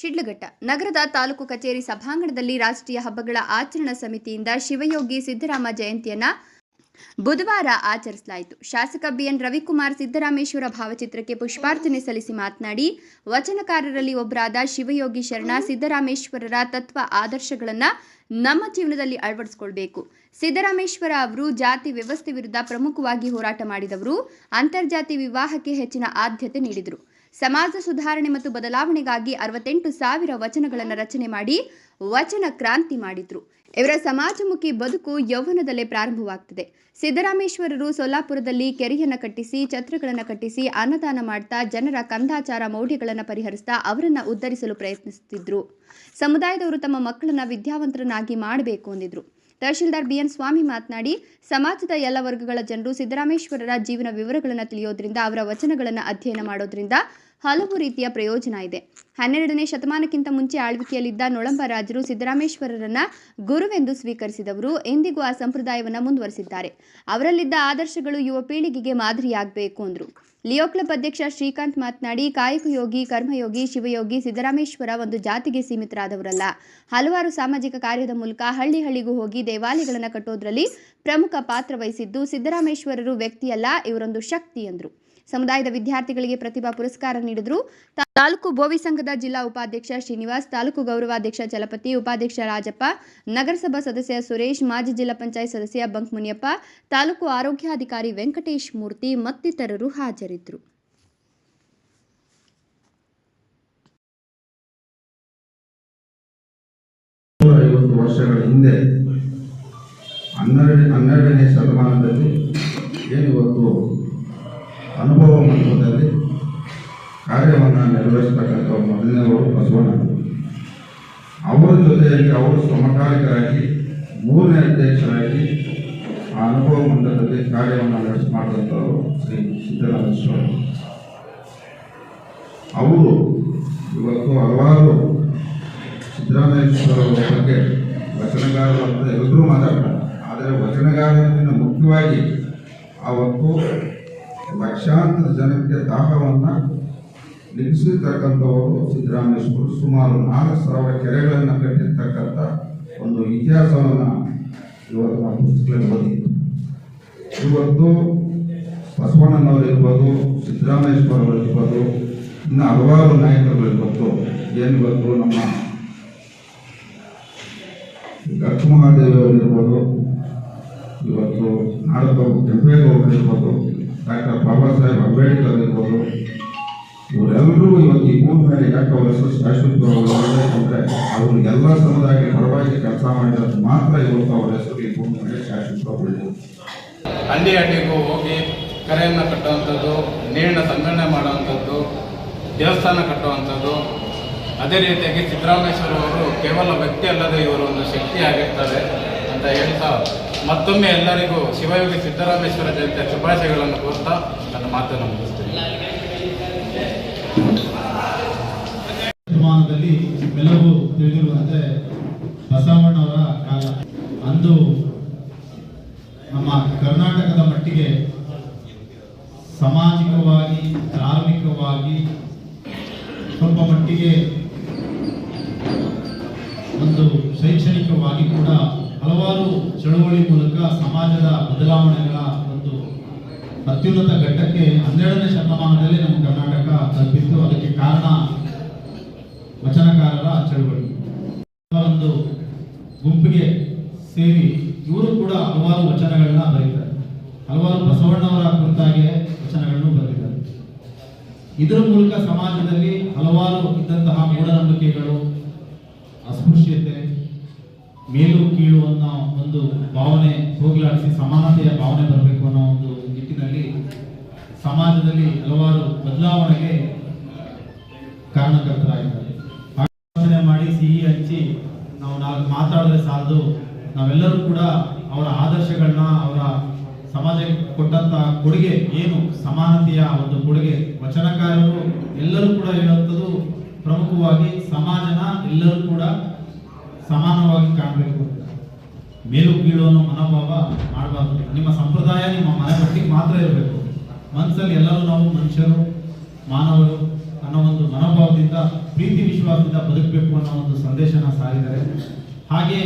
ಶಿಡ್ಲಘಟ್ಟ. ನಗರದ ತಾಲೂಕು ಕಚೇರಿ ಸಭಾಂಗಣದಲ್ಲಿ ರಾಷ್ಟ್ರೀಯ ಹಬ್ಬಗಳ ಆಚರಣಾ ಸಮಿತಿಯಿಂದ ಶಿವಯೋಗಿ ಸಿದ್ದರಾಮ ಜಯಂತಿಯನ್ನ ಬುಧವಾರ ಆಚರಿಸಲಾಯಿತು. ಶಾಸಕ ಬಿಎನ್ ರವಿಕುಮಾರ್ ಸಿದ್ದರಾಮೇಶ್ವರ ಭಾವಚಿತ್ರಕ್ಕೆ ಪುಷ್ಪಾರ್ಚನೆ ಸಲ್ಲಿಸಿ ಮಾತನಾಡಿ, ವಚನಕಾರರಲ್ಲಿ ಒಬ್ಬರಾದ ಶಿವಯೋಗಿ ಶರಣ ಸಿದ್ದರಾಮೇಶ್ವರರ ತತ್ವ ಆದರ್ಶಗಳನ್ನು ನಮ್ಮ ಜೀವನದಲ್ಲಿ ಅಳವಡಿಸಿಕೊಳ್ಬೇಕು. ಸಿದ್ದರಾಮೇಶ್ವರ ಅವರು ಜಾತಿ ವ್ಯವಸ್ಥೆ ವಿರುದ್ಧ ಪ್ರಮುಖವಾಗಿ ಹೋರಾಟ ಮಾಡಿದವರು ಅಂತರ್ಜಾತಿ ವಿವಾಹಕ್ಕೆ ಹೆಚ್ಚಿನ ಆದ್ಯತೆ ನೀಡಿದರು. ಸಮಾಜ ಸುಧಾರಣೆ ಮತ್ತು ಬದಲಾವಣೆಗಾಗಿ ಅರವತ್ತೆಂಟು ಸಾವಿರ ವಚನಗಳನ್ನು ರಚನೆ ಮಾಡಿ ವಚನ ಕ್ರಾಂತಿ ಮಾಡಿದ್ರು. ಇವರ ಸಮಾಜಮುಖಿ ಬದುಕು ಯೌವನದಲ್ಲೇ ಪ್ರಾರಂಭವಾಗ್ತದೆ. ಸಿದ್ದರಾಮೇಶ್ವರರು ಸೊಲ್ಲಾಪುರದಲ್ಲಿ ಕೆರೆಯನ್ನು ಕಟ್ಟಿಸಿ, ಛತ್ರಗಳನ್ನು ಕಟ್ಟಿಸಿ ಅನ್ನದಾನ ಮಾಡ್ತಾ ಜನರ ಕಂದಾಚಾರ ಮೌಢ್ಯಗಳನ್ನು ಪರಿಹರಿಸ್ತಾ ಅವರನ್ನು ಉದ್ಧರಿಸಲು ಪ್ರಯತ್ನಿಸುತ್ತಿದ್ರು ಸಮುದಾಯದವರು ತಮ್ಮ ಮಕ್ಕಳನ್ನ ವಿದ್ಯಾವಂತರನ್ನಾಗಿ ಮಾಡಬೇಕು ಅಂದಿದ್ರು. ತಹಶೀಲ್ದಾರ್ ಬಿಎನ್ ಸ್ವಾಮಿ ಮಾತನಾಡಿ, ಸಮಾಜದ ಎಲ್ಲ ವರ್ಗಗಳ ಜನರು ಸಿದ್ದರಾಮೇಶ್ವರರ ಜೀವನ ವಿವರಗಳನ್ನು ತಿಳಿಯೋದ್ರಿಂದ, ಅವರ ವಚನಗಳನ್ನು ಅಧ್ಯಯನ ಮಾಡೋದ್ರಿಂದ ಹಲವು ರೀತಿಯ ಪ್ರಯೋಜನ ಇದೆ. ಹನ್ನೆರಡನೇ ಶತಮಾನಕ್ಕಿಂತ ಮುಂಚೆ ಆಳ್ವಿಕೆಯಲ್ಲಿದ್ದ ನೊಳಂಬ ರಾಜರು ಸಿದ್ದರಾಮೇಶ್ವರರನ್ನ ಗುರುವೆಂದು ಸ್ವೀಕರಿಸಿದವರು, ಎಂದಿಗೂ ಆ ಸಂಪ್ರದಾಯವನ್ನು ಮುಂದುವರೆಸಿದ್ದಾರೆ. ಅವರಲ್ಲಿದ್ದ ಆದರ್ಶಗಳು ಯುವ ಪೀಳಿಗೆಗೆ ಮಾದರಿಯಾಗಬೇಕು ಅಂದರು. ಲಿಯೋ ಕ್ಲಬ್ ಅಧ್ಯಕ್ಷ ಶ್ರೀಕಾಂತ್ ಮಾತನಾಡಿ ಕಾಯಕಯೋಗಿ ಕರ್ಮಯೋಗಿ ಶಿವಯೋಗಿ ಸಿದ್ದರಾಮೇಶ್ವರ ಒಂದು ಜಾತಿಗೆ ಸೀಮಿತರಾದವರಲ್ಲ. ಹಲವಾರು ಸಾಮಾಜಿಕ ಕಾರ್ಯದ ಮೂಲಕ ಹಳ್ಳಿ ಹಳ್ಳಿಗೂ ಹೋಗಿ ದೇವಾಲಯಗಳನ್ನು ಕಟ್ಟೋದ್ರಲ್ಲಿ ಪ್ರಮುಖ ಪಾತ್ರ ವಹಿಸಿದ್ದು ಸಿದ್ದರಾಮೇಶ್ವರರು ವ್ಯಕ್ತಿಯಲ್ಲ, ಇವರೊಂದು ಶಕ್ತಿ ಎಂದರು ಸಮುದಾಯದ ವಿದ್ಯಾರ್ಥಿಗಳಿಗೆ ಪ್ರತಿಭಾ ಪುರಸ್ಕಾರ ನೀಡಿದರು. ತಾಲೂಕು ಬೋವಿ ಸಂಘದ ಜಿಲ್ಲಾ ಉಪಾಧ್ಯಕ್ಷ ಶ್ರೀನಿವಾಸ್, ತಾಲೂಕು ಗೌರವಾಧ್ಯಕ್ಷ ಚಲಪತಿ ಉಪಾಧ್ಯಕ್ಷ ರಾಜಪ್ಪ, ನಗರಸಭಾ ಸದಸ್ಯ ಸುರೇಶ್, ಮಾಜಿ ಜಿಲ್ಲಾ ಪಂಚಾಯತ್ ಸದಸ್ಯ ಬಂಕ್ ಮುನಿಯಪ್ಪ, ತಾಲೂಕು ಆರೋಗ್ಯಾಧಿಕಾರಿ ವೆಂಕಟೇಶ್ ಮೂರ್ತಿ ಮತ್ತಿತರರು ಹಾಜರಿದ್ದರು. ವರ್ಷಗಳ ಹಿಂದೆ ಹನ್ನೆರಡು ಹನ್ನೆರಡನೇ ಶತಮಾನದಲ್ಲಿ ಏನು ಇವತ್ತು ಅನುಭವ ಮಂಟಪದಲ್ಲಿ ಕಾರ್ಯವನ್ನು ನಿರ್ವಹಿಸ್ತಕ್ಕಂಥ ಮೊದಲನೇವರು ಬಸವಣ್ಣ. ಅವರ ಜೊತೆಯಲ್ಲಿ ಅವರು ಸಮಕಾಲಿಕರಾಗಿ, ಮೂರನೇ ಅಧ್ಯಕ್ಷರಾಗಿ ಆ ಅನುಭವ ಮಂಟಪದಲ್ಲಿ ಕಾರ್ಯವನ್ನು ನಡೆಸಿ ಮಾಡಿದಂಥವರು ಶ್ರೀ ಸಿದ್ದರಾಮೇಶ್ವರ. ಅವರು ಇವತ್ತು ಹಲವಾರು ಸಿದ್ದರಾಮೇಶ್ವರ ಬಗ್ಗೆ ವಚನಗಾರರು ಅಂತ ಎಲ್ಲರೂ ಮಾತಾಡ್ತಾರೆ. ಆದರೆ ವಚನಗಾರರಿಂದ ಮುಖ್ಯವಾಗಿ ಅವತ್ತು ಲಕ್ಷಾಂತರ ಜನಕ್ಕೆ ದಾಹವನ್ನು ನಿಲ್ಲಿಸಿರ್ತಕ್ಕಂಥವರು ಸಿದ್ಧರಾಮೇಶ್ವರ ಸುಮಾರು ನಾಲ್ಕು ಸಾವಿರ ಕೆರೆಗಳನ್ನು ಕಟ್ಟಿರ್ತಕ್ಕಂಥ ಒಂದು ಇತಿಹಾಸವನ್ನು ಇವತ್ತು ನಾವು ಪುಸ್ತಕದಲ್ಲಿ ಓದಿದ್ದು ಇವತ್ತು ಬಸವಣ್ಣನವರಿರ್ಬೋದು ಸಿದ್ದರಾಮೇಶ್ವರ ಅವರು ಇರ್ಬೋದು ಇನ್ನು ಹಲವಾರು ನಾಯಕರುಗಳು ಇವತ್ತು ಏನು ಇವತ್ತು ನಮ್ಮ ಇರ್ಬೋದು ಇವತ್ತು ನಾಡಪ್ರಭು ಕೆಂಪೇಗೌಡರು ಇರ್ಬೋದು ಡಾಕ್ಟರ್ ಬಾಬಾ ಸಾಹೇಬ್ ಅಂಬೇಡ್ಕರ್ ಇರ್ಬೋದು ಇವರೆಲ್ಲರೂ ಇವತ್ತು ಈ ಭೂಮಿ ಮೇಲೆ ಯಾಕೆ ಅವರ ಹೆಸರು ಶಾಶ್ವತವಾಗಿದೆ ಅಂದರೆ ಅವರು ಎಲ್ಲ ಸಮುದಾಯಕ್ಕೆ ಪರವಾಗಿ ಕೆಲಸ ಮಾಡಿದ್ರೆ ಮಾತ್ರ ಇವತ್ತು ಅವರ ಹೆಸರು ಈ ಭೂಮಿ ಮೇಲೆ ಶಾಶ್ವತವಾಗಿ ಹಳ್ಳಿ ಹಳ್ಳಿಗೂ ಹೋಗಿ ಕರೆಯನ್ನು ಕಟ್ಟುವಂಥದ್ದು, ನೀರಿನ ಸಂಗ್ರಹಣೆ ಮಾಡುವಂಥದ್ದು, ದೇವಸ್ಥಾನ ಕಟ್ಟುವಂಥದ್ದು, ಅದೇ ರೀತಿಯಾಗಿ ಸಿದ್ದರಾಮೇಶ್ವರ ಅವರು ಕೇವಲ ವ್ಯಕ್ತಿ ಅಲ್ಲದೆ ಇವರು ಒಂದು ಶಕ್ತಿ ಆಗಿರ್ತಾರೆ ಅಂತ ಹೇಳ್ತಾ ಮತ್ತೊಮ್ಮೆ ಎಲ್ಲರಿಗೂ ಶಿವಯೋಗಿ ಸಿದ್ದರಾಮೇಶ್ವರ ಜಯಂತಿಯ ಶುಭಾಶಯಗಳನ್ನು ಕೋರ್ತಾ ನನ್ನ ಮಾತನ್ನು ಮುಗಿಸ್ತೇನೆ. ಶತಮಾನದಲ್ಲಿ ಎಲ್ಲವೂ ತಿಳಿದಿರುವಂತೆ ಬಸವಣ್ಣವರ ಕಾಲ. ಅಂದು ನಮ್ಮ ಕರ್ನಾಟಕದ ಮಟ್ಟಿಗೆ ಸಾಮಾಜಿಕವಾಗಿ, ಧಾರ್ಮಿಕವಾಗಿ ಸ್ವಲ್ಪ ಮಟ್ಟಿಗೆ ಒಂದು ಶೈಕ್ಷಣಿಕವಾಗಿ ಕೂಡ ಚಳುವಳಿ ಮೂಲಕ ಸಮಾಜದ ಬದಲಾವಣೆಗಳ ಒಂದು ಅತ್ಯುನ್ನತ ಘಟ್ಟಕ್ಕೆ ಹನ್ನೆರಡನೇ ಶತಮಾನದಲ್ಲಿ ನಮ್ಮ ಕರ್ನಾಟಕ ತಲುಪಿತ್ತು. ಅದಕ್ಕೆ ಕಾರಣ ವಚನಕಾರರ ಚಳುವಳಿ. ಒಂದು ಗುಂಪಿಗೆ ಸೇರಿ ಇವರು ಕೂಡ ಹಲವಾರು ವಚನಗಳನ್ನ ಬರೀತಾರೆ. ಹಲವಾರು ಬಸವಣ್ಣವರ ಕುರಿತಾಗಿ ವಚನಗಳನ್ನು ಬರೆದಿದ್ದಾರೆ. ಇದರ ಮೂಲಕ ಸಮಾಜದಲ್ಲಿ ಹಲವಾರು ಇದ್ದಂತಹ ಮೂಢನಂಬಿಕೆಗಳು, ಅಸ್ಪೃಶ್ಯತೆ, ಮೇಲು ಕೀಳು ಅನ್ನೋ ಒಂದು ಭಾವನೆ, ಹೋಗಲಾಡಿಸಿ ಸಮಾನತೆಯ ಭಾವನೆ ಬರಬೇಕು ಅನ್ನೋ ಒಂದು ನಿಟ್ಟಿನಲ್ಲಿ ಸಮಾಜದಲ್ಲಿ ಹಲವಾರು ಬದಲಾವಣೆಗೆ ಕಾರಣಕರ್ತರಾಗಿದ್ದಾರೆ. ಮಾಡಿ ಸಿಹಿ ಹಂಚಿ ನಾವು ನಾಲ್ಕು ಮಾತಾಡಿದ್ರೆ ಸಾಲದು. ನಾವೆಲ್ಲರೂ ಕೂಡ ಅವರ ಆದರ್ಶಗಳನ್ನ, ಅವರ ಸಮಾಜಕ್ಕೆ ಕೊಟ್ಟಂತಹ ಕೊಡುಗೆ ಏನು? ಸಮಾನತೆಯ ಒಂದು ಕೊಡುಗೆ. ವಚನಕಾರರು ಎಲ್ಲರೂ ಕೂಡ ಹೇಳುವಂಥದ್ದು ಪ್ರಮುಖವಾಗಿ ಸಮಾಜನ ಎಲ್ಲರೂ ಕೂಡ ಸಮಾನವಾಗಿ ಕಾಣಬೇಕು. ಮೇಲು ಕೀಳು ಅನ್ನೋ ಮನೋಭಾವ ಮಾಡಬಾರ್ದು. ನಿಮ್ಮ ಸಂಪ್ರದಾಯ ನಿಮ್ಮ ಮನೆ ಮಟ್ಟಿಗೆ ಮಾತ್ರ ಇರಬೇಕು. ಮನಸ್ಸಲ್ಲಿ ಎಲ್ಲರೂ ನಾವು ಮನುಷ್ಯರು, ಮಾನವರು ಅನ್ನೋ ಅನ್ನೋ ಒಂದು ಮನೋಭಾವದಿಂದ, ಪ್ರೀತಿ ವಿಶ್ವಾಸದಿಂದ ಬದುಕಬೇಕು ಅನ್ನೋ ಒಂದು ಸಂದೇಶನ ಸಾರಿದ್ದಾರೆ. ಹಾಗೆ